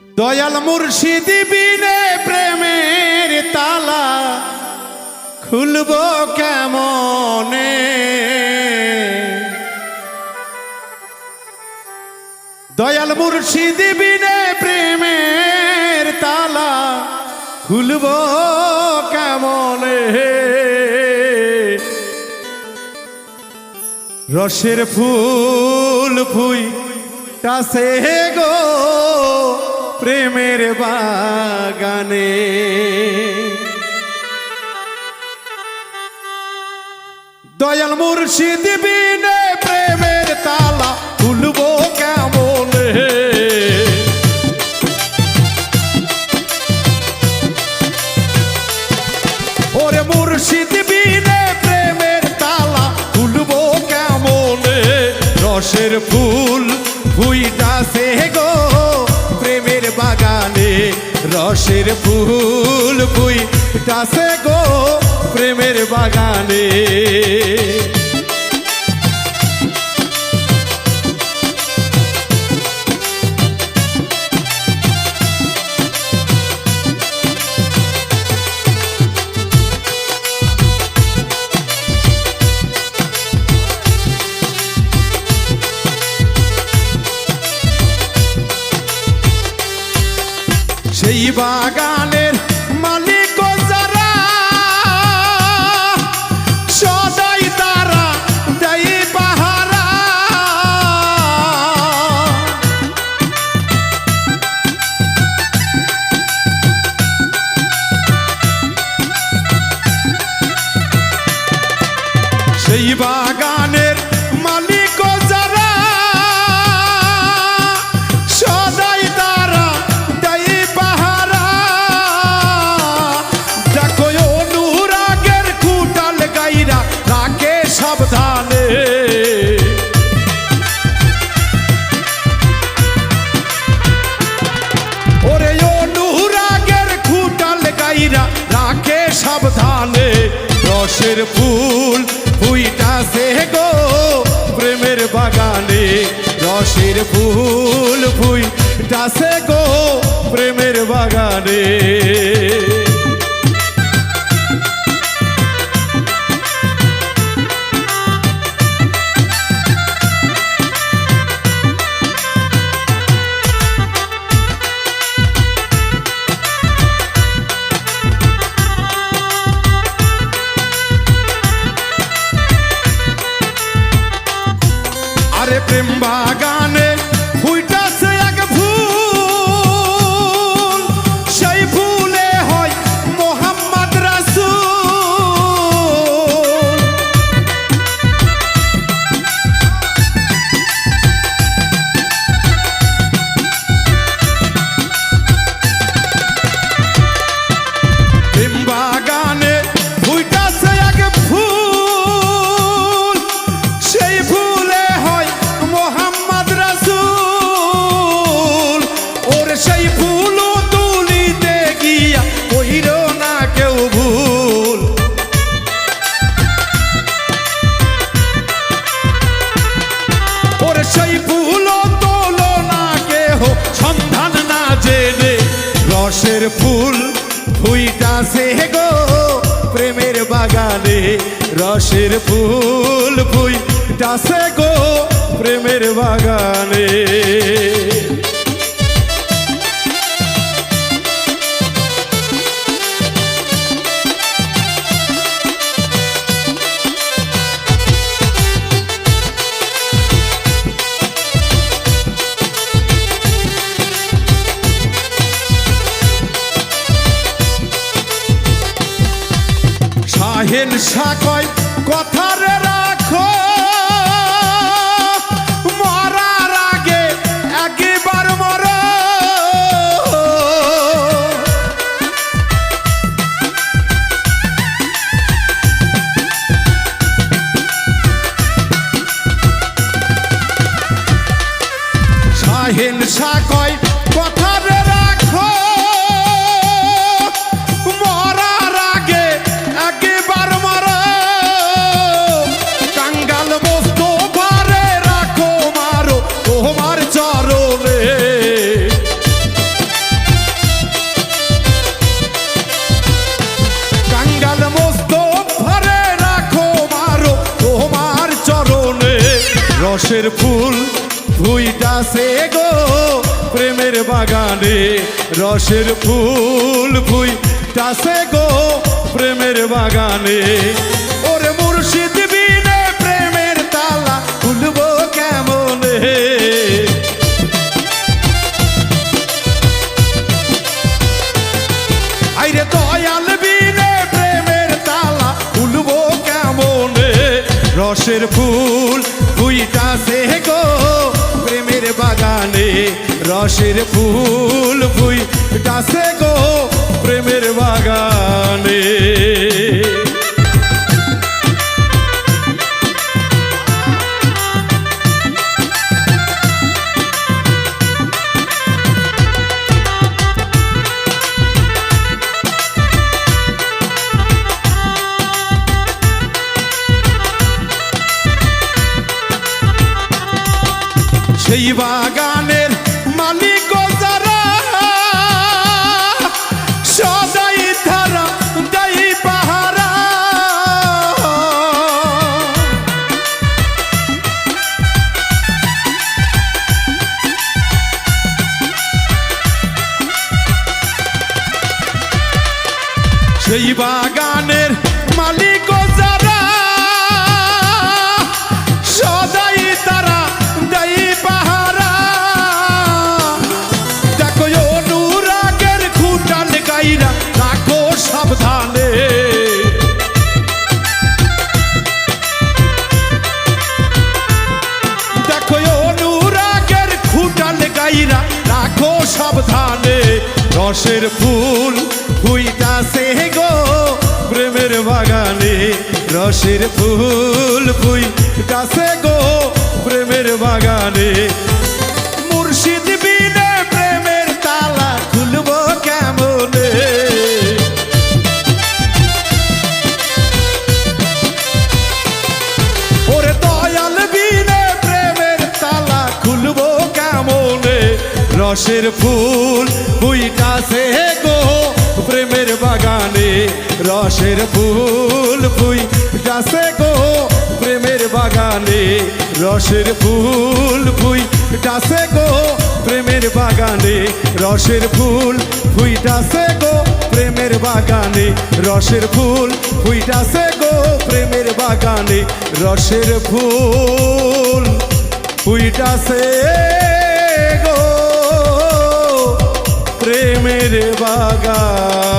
দয়াল মুর্শিদ বিনে প্রেমের তালা খুলব কেমনে? দয়াল মুর্শিদ বিনে প্রেমের তালা খুলব কেমনে? রসের ফুল ফুই কাছে গো প্রেমের বাগানে। দয়াল মুর্শিদ বিনে প্রেমের তালা খুলবো কেমন ওরে মুর্শিদ বিনে প্রেমের তালা খুলবো কেমন রসের ফুল প্রেমের বাগানে রসের ফুল ফুইটাছে গো প্রেমের বাগানে। সেই বাগানের মালিক যারা সদাই তারা দেয় পাহারা। সেই বাগানের রসের ফুল ফুইটাছে গো। প্রেমের বাগানে রসের ফুল ফুইটাছে গো। প্রেমের বাগানে temba ফুল ফুইটাছে গো প্রেমের বাগানে রসের ফুল ফুইটাছে গো প্রেমের বাগানে। শাহেন সাকয় কথার রাখো। মরার আগে একবার মর। শাহেন রসের ফুল ফুইটাছে গো প্রেমের বাগানে। রসের ফুল ফুইটাছে গো প্রেমের বাগানে। ওরে মুর্শিদ বিনে প্রেমের তালা খুলবো কেমনে? আইরে দয়াল বিনে প্রেমের তালা খুলবো কেমনে? রসের ফুল ফুইটাছে গো প্রেমের বাগানে রসের ফুল ফুইটাছে গো প্রেমের বাগানে। সেই রসের ফুল ফুইটাছে গো প্রেমের বাগানে। রসের ফুল ফুইটাছে গো প্রেমের বাগানে। মুর্শিদ বিনে রসের ফুল বুইটাছে গো প্রেমের বাগানে। রসের ফুল বুইটাছে গো প্রেমের বাগানে। রসের ফুল ফুইটাছে গো প্রেমের বাগানে। রসের ফুল ফুইটাছে গো প্রেমের বাগানে। রসের ফুল ফুইটাছে গো প্রেমের বাগানে। রসের ফুল ফুইটাছে প্রেমের বাগানে